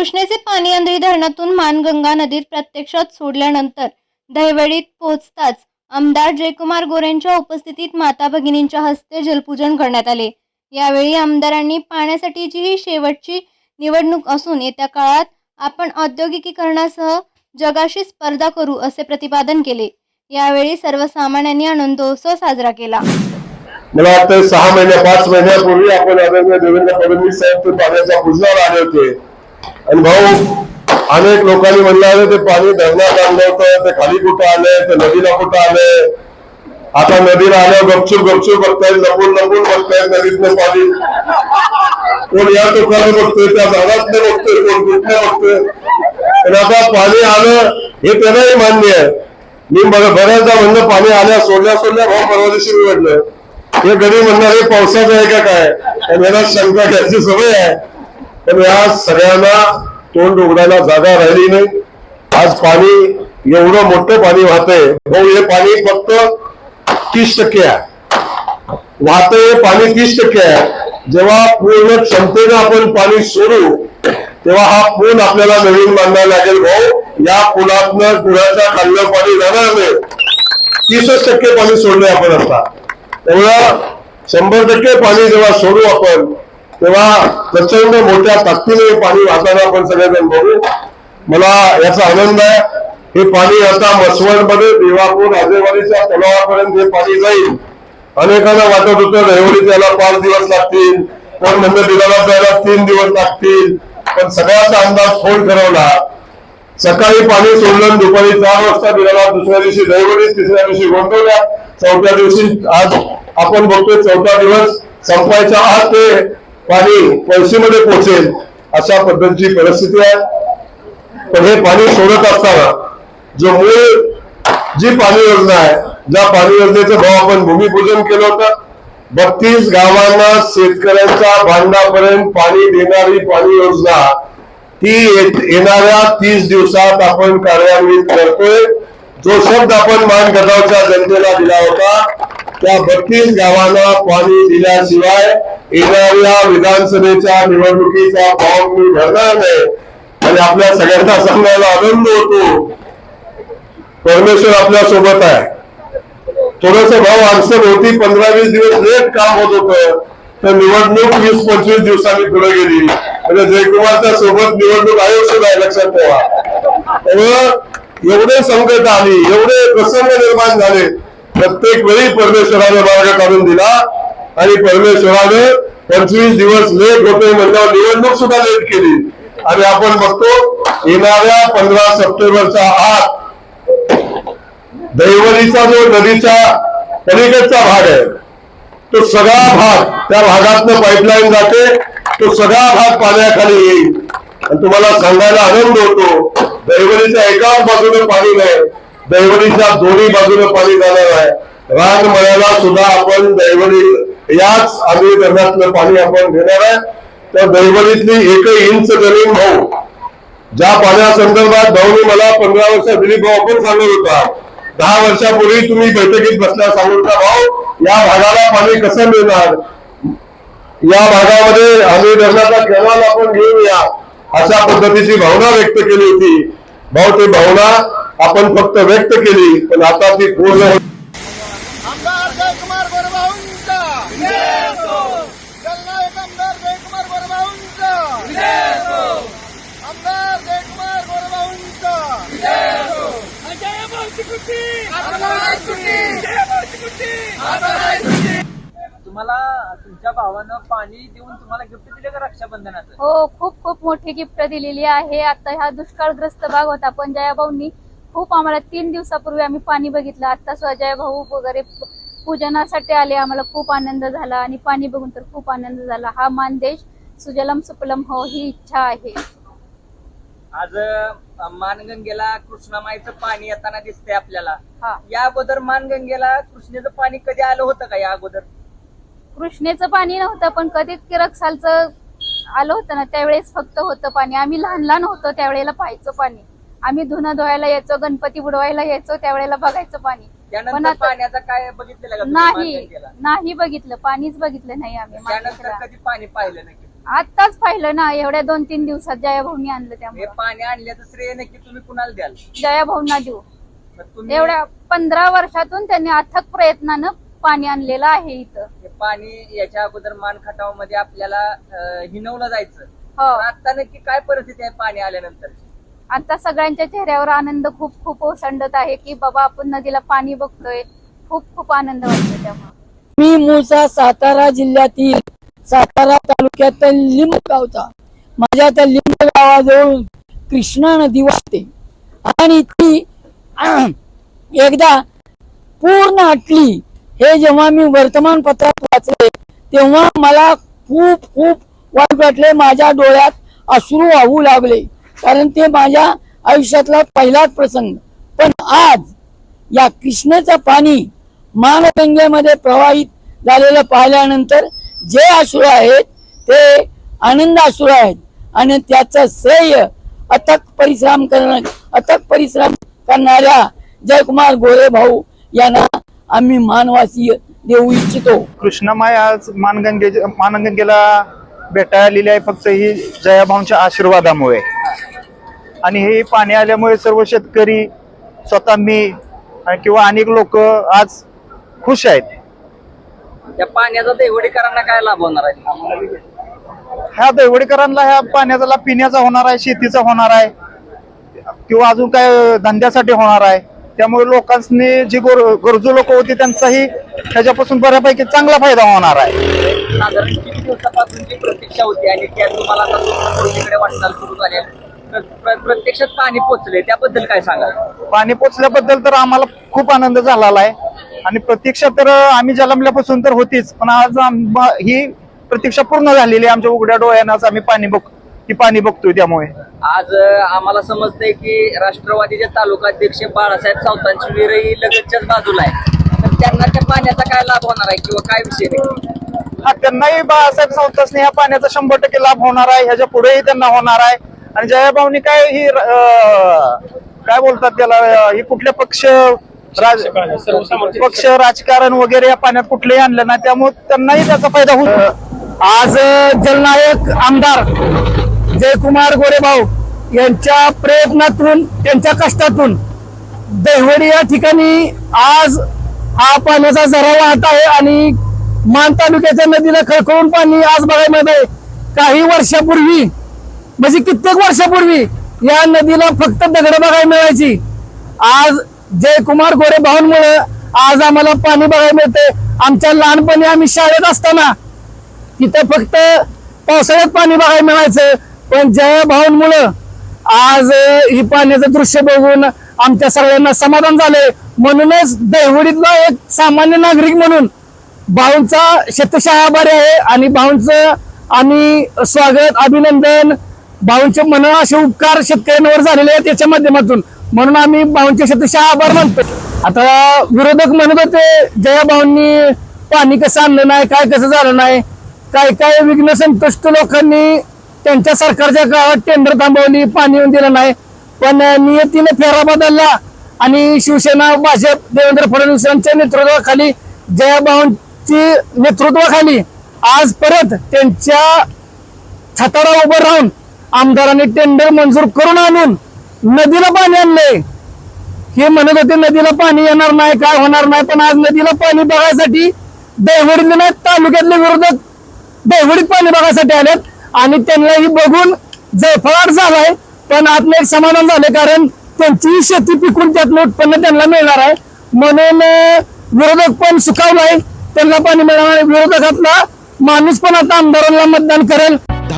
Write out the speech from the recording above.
कृष्णेचे पाणी आंधळी धरणातून मानगंगा नदीत प्रत्यक्षात सोडल्यानंतर दहिवडीत पोहोचताच आमदार जयकुमार गोरेंच्या उपस्थितीत माता भगिनींच्या हस्ते जलपूजन करण्यात आले. यावेळी आमदारांनी पाण्यासाठीची ही शेवटची निवडणूक असून येत्या काळात आपण औद्योगिकीकरणासह जगाशी स्पर्धा करू असे प्रतिपादन केले. यावेळी सर्वसामान्यांनी आनंदोत्सव साजरा केला. मला वाटतं सहा महिन्या पाच महिन्यापूर्वी आपण आदरणीय देवेंद्र फडणवीस साहेब पाण्याच्या पूजनाला आले होते. आणि भाऊ अनेक लोकांनी म्हणलं होतं ते पाणी धरणात आणलं होतं ते खाली कुठं आलंय ते नदीला कुठं आलंय? आता नदीला आलं गपचूप गपचूप बघतायत लपून लपून बघतायत नदीतलं पाणी. कोण या टोकाने बघतोय त्या झाडातलं बघतोय कोण कुठलं बघतोय? आणि आता पाणी आलं हे त्यांनाही मान्य आहे. मी बऱ्याचदा म्हणलं पाणी आल्या सोडल्या सोडल्या भाऊ परवा दिवशी मी म्हटलं हे गरीब म्हणणार हे पावसाचं आहे का काय? पण शंका घ्यायची सवय आहे. पण या सगळ्यांना तोंड उघडायला जागा राहिली नाही. आज पाणी एवढं मोठं पाणी वाहतंय. भाऊ हे पाणी फक्त तीस टक्के आहे. वाहतंय हे पाणी तीस टक्के आहे. जेव्हा पूर्ण क्षमतेनं आपण पाणी सोडू तेव्हा हा पूल आपल्याला नवीन बांधायला लागेल. भाऊ या पुलातनं पुलाच्या खाल्लं पाणी जाणार नाही. तीसच टक्के पाणी सोडले आपण आता. तेव्हा शंभर टक्के पाणी जेव्हा सोडू आपण तेव्हा प्रचंड मोठ्या ताकदीने पाणी वाहताना आपण सगळेजण बघू. मला याचा आनंद आहे. हे पाणी आता मसवडमध्ये देवापूर आजेवाडीच्या तलावापर्यंत हे पाणी जाईल. अनेकांना वाटत होतं रहिवडी त्याला पाच दिवस लागतील कोण म्हणजे दिलाला जायला तीन दिवस लागतील. पण सगळ्याचा अंदाज फोन ठरवला. सकाळी पाणी सोडलं दुपारी चार वाजता बिलाला दुसऱ्या दिवशी दहिवडी तिसऱ्या दिवशी गोंधवल्या चौथ्या दिवशी आज आपण बघतोय चौथा दिवस संपायच्या आत ते पाणी पळशीमध्ये पोहोचेल अशा पद्धतीची परिस्थिती आहे. पण हे पाणी सोडत असताना जो मूळ जी पाणी योजना आहे ज्या पाणी योजनेचं भाव आपण भूमिपूजन केलं होतं बत्तीस गावांना शेतकऱ्यांच्या भांडापर्यंत पाणी देणारी पाणी योजना ती येणाऱ्या तीस दिवसात आपण कार्यान्वित करतोय. जो शब्द आपण मान गटावच्या जनतेला दिला होता त्या बत्तीस गावांना पाणी दिल्याशिवाय येणाऱ्या विधानसभेच्या निवडणुकीचा फॉर्म मी भरणार नाही. आणि आपल्या सगळ्यांना सांगायला आनंद होतो. परमेश्वर आपल्यासोबत आहे. थोडस भाऊ अडचण होती पंधरा वीस दिवस लेट काम होत होतं. तर निवडणूक वीस पंचवीस दिवसांनी पुढे गेली. म्हणजे जयकुमारच्या सोबत निवडणूक आयोग सुद्धा लक्षात ठेवा. त्यामुळं एवढे संकट आली एवढे प्रसंग निर्माण झाले. प्रत्येक वेळी परमेश्वराने मार्ग काढून दिला आणि परमेश्वराने पंचवीस दिवस लेट होते म्हणल्यावर निवडणूक सुद्धा लेट केली. आणि आपण बघतो येणाऱ्या पंधरा सप्टेंबरच्या आत दैवलीचा जो नदीचा पलीकडचा भाग आहे तो सगळा भाग त्या भागातनं पाईपलाईन जाते तो सगळा भाग पाण्याखाली येईल. आणि तुम्हाला सांगायला आनंद होतो दैवलीच्या एकाच बाजूने पाणी नाही दैवलीच्या दोन्ही बाजूने पाणी जाणार आहे. रान मळ्याला सुद्धा आपण दैवली याच आम्ही धरणातलं पाणी आपण घेणार आहे. तर दैवलीतली एक इंच जमीन भाऊ ज्या पाण्यासंदर्भात भाऊनी मला पंधरा वर्ष दिलीप भाऊ आपण सांगत होता. दहा वर्षापूर्वी तुम्ही बैठकीत बसल्या सांगून होता भाऊ या भागाला पाणी कसं मिळणार? या भागामध्ये आम्ही धरणाचा कॅनॉल आपण घेऊया. अशा पद्धतीची भावना व्यक्त केली होती. भाऊ ती भावना आपण फक्त व्यक्त केली पण आता ती पूर्ण तुम्हाला तुमच्या भावानं पाणी देऊन तुम्हाला गिफ्ट दिले का रक्षाबंधनाचं? हो खूप खूप मोठी गिफ्ट दिलेली आहे. आता हा दुष्काळग्रस्त भाग होता पण जयाभाऊंनी खूप आम्हाला तीन दिवसापूर्वी आम्ही पाणी बघितलं. आता जयभाऊ वगैरे पूजनासाठी आले आम्हाला खूप आनंद झाला आणि पाणी बघून तर खूप आनंद झाला. हा मानदेश सुजलम सुपलम हो ही इच्छा आहे. आज अं, मानगंगेला कृष्णामाईचं पाणी येताना दिसतंय आपल्याला. हा. या अगोदर मानगंगेला कृष्णेचं पाणी कधी आलं होतं का या अगोदर? कृष्णेचं पाणी नव्हतं पण कधी किरकसालचं आलं होतं ना त्यावेळेस फक्त होतं पाणी. आम्ही लहान लहान होतो त्यावेळेला पाहायचं पाणी. आम्ही धुणं धुवायला यायचो गणपती बुडवायला यायचो त्यावेळेला बघायचं पाणी. पण त्यानंतर आता पाण्याचा काय बघितलेलं का तुम्ही नाही? नाही बघितलं पाणीच बघितलं नाही आम्ही त्यानंतर मानगंगेला. कधी पाणी पाहिलं नाही? आत्ताच पाहिलं ना एवढ्या दोन तीन दिवसात जया भाऊनी आणलं हे त्यामुळे. पाणी आणल्याचं श्रेय नक्की तुम्ही कुणाला द्याल? जया भाऊंना देऊ. तर तुम्ही एवढ्या पंधरा वर्षातून त्यांनी अथक प्रयत्नानं पाणी आणलेलं आहे इथं. पाणी याच्या अगोदर मान खटावमध्ये आपल्याला अं, हिनवलं जायचं. हो. आता नक्की काय परिस्थिती आहे पाणी आल्यानंतर? आता सगळ्यांच्या चेहऱ्यावर आनंद खूप खूप ओसंडत आहे की बाबा आपण नदीला पाणी बघतोय. खूप खूप आनंद वाटतोय त्यामुळे मी मूळचा सातारा जिल्ह्यातील सातारा तालुक्यातील लिंब गावचा माझ्या त्या लिंब गावाजवळ कृष्णा नदी वाहते. आणि ती एकदा पूर्ण आटली. हे जेव्हा मी वर्तमानपत्रात वाचले तेव्हा मला खूप खूप वाईट वाटले. माझ्या डोळ्यात अश्रू वाहू लागले. कारण ते माझ्या आयुष्यातला पहिलाच प्रसंग. पण आज या कृष्णेचं पाणी मानगंगेमध्ये प्रवाहित झालेलं पाहिल्यानंतर जे अश्रू आहेत ते आनंद अश्रू आहेत. आणि त्याचं श्रेय अथक परिश्रम करण अथक परिश्रम करणाऱ्या जयकुमार गोरे भाऊ यांना आम्ही मानवासी देऊ इच्छितो. कृष्णामाई आज मानगंगे मानगंगेला भेटायला आलेली आहे फक्त ही जयाभाऊंच्या आशीर्वादामुळे. आणि हे पाणी आल्यामुळे सर्व शेतकरी स्वतः मी आणि किंवा अनेक लोक आज खुश आहेत. त्या पाण्याचा देवडीकरांना काय लाभ होणार आहे? ह्या दैवडीकरांना ह्या पाण्याचा लाभ पिण्याचा होणार आहे शेतीचा होणार आहे किंवा अजून काय धंद्यासाठी होणार आहे. त्यामुळे लोकांनी जी गोर- गरजू लोक होती त्यांचाही त्याच्यापासून बऱ्यापैकी चांगला फायदा होणार आहे. साधारण किती दिवसापासून जी प्रतीक्षा होती आणि त्या तुम्हाला आता तुमच्याकडे वाटचाल सुरू झाली तर प्र- प्रत्यक्षात पाणी पोचले त्याबद्दल काय सांगा पाणी पोचल्याबद्दल तर आम्हाला खूप आनंद झालेला आहे. आणि प्रतीक्षा तर आम्ही जन्मल्यापासून तर होतीच पण आज आम- ही प्रतीक्षा पूर्ण झालेली आहे. आमच्या उघड्या डोळ्यानं आम्ही पाणी बघ ही पाणी बघतोय त्यामुळे? आज आम्हाला समजतंय की राष्ट्रवादीचे तालुकाध्यक्ष बाळासाहेब सावतांची विरही लगतच्याच बाजूला आहे. तर त्यांना त्या पाण्याचा काय लाभ होणार आहे किंवा काय विषय नाही? हा त्यांनाही बाळासाहेब सावंतसने ह्या पाण्याचा शंभर टक्के लाभ होणार आहे ह्याच्या पुढेही त्यांना होणार आहे. आणि जयाभाऊनी काय ही अं, काय बोलतात त्याला अं, ही कुठले पक्ष राज पक्ष राजकारण वगैरे या पाण्यात कुठलेही आणलं नाही त्यामुळे त्यांनाही त्याचा फायदा होतो. आज जलनायक आमदार जयकुमार गोरेभाऊ यांच्या प्रयत्नातून त्यांच्या कष्टातून दहिवडी या ठिकाणी आज हा पाण्याचा झरा वाहत आहे आणि मान तालुक्याच्या नदीला खळखळून पाणी आज बघायला काही वर्षापूर्वी म्हणजे कित्येक वर्षापूर्वी या नदीला फक्त दगड बघायला मिळायची. आज जयकुमार गोरे भाऊंमुळे आज आम्हाला पाणी बघायला मिळते आमच्या लहानपणी आम्ही शाळेत असताना तिथं फक्त पावसाळ्यात पाणी बघायला मिळायचं. पण जय भावांमुळं आज ही पाण्याचं दृश्य बघून आमच्या सगळ्यांना समाधान झालंय. म्हणूनच दैवडीतला एक सामान्य नागरिक म्हणून भाऊंचा शतशः आभारी आहे आणि भाऊंचं आम्ही स्वागत अभिनंदन भाऊंचे मन असे उपकार शेतकऱ्यांवर झालेले आहेत याच्या माध्यमातून. म्हणून आम्ही भाऊंचे शेतशाह आभार मानतो आता विरोधक म्हणत होते जया भाऊंनी पाणी कसं आणलं नाही काय कसं झालं नाही? काय काय विघ्न संतुष्ट लोकांनी त्यांच्या सरकारच्या काळात टेंडर थांबवली पाणी येऊन दिलं नाही. पण नियतीने फेरा बदलला आणि शिवसेना भाजप देवेंद्र फडणवीस यांच्या नेतृत्वाखाली जयाभाऊंची नेतृत्वाखाली आज परत त्यांच्या छताला उभं राहून आमदारांनी टेंडर मंजूर करून आणून नदीला पाणी आणले. हे म्हणत होते नदीला पाणी येणार नाही काय होणार नाही पण आज नदीला पाणी बघायसाठी दैवडीतले नाही तालुक्यातले विरोधक दैवडीत पाणी बघायसाठी आलेत. आणि त्यांनाही बघून जयफळाट झालाय. पण आतलं एक समाधान झाले कारण त्यांची शेती पिकून त्यातलं उत्पन्न त्यांना मिळणार आहे. म्हणून विरोधक पण सुखावलाय. त्यांना पाणी मिळणार आहे विरोधकातला माणूस पण आता आमदारांना मतदान करेल.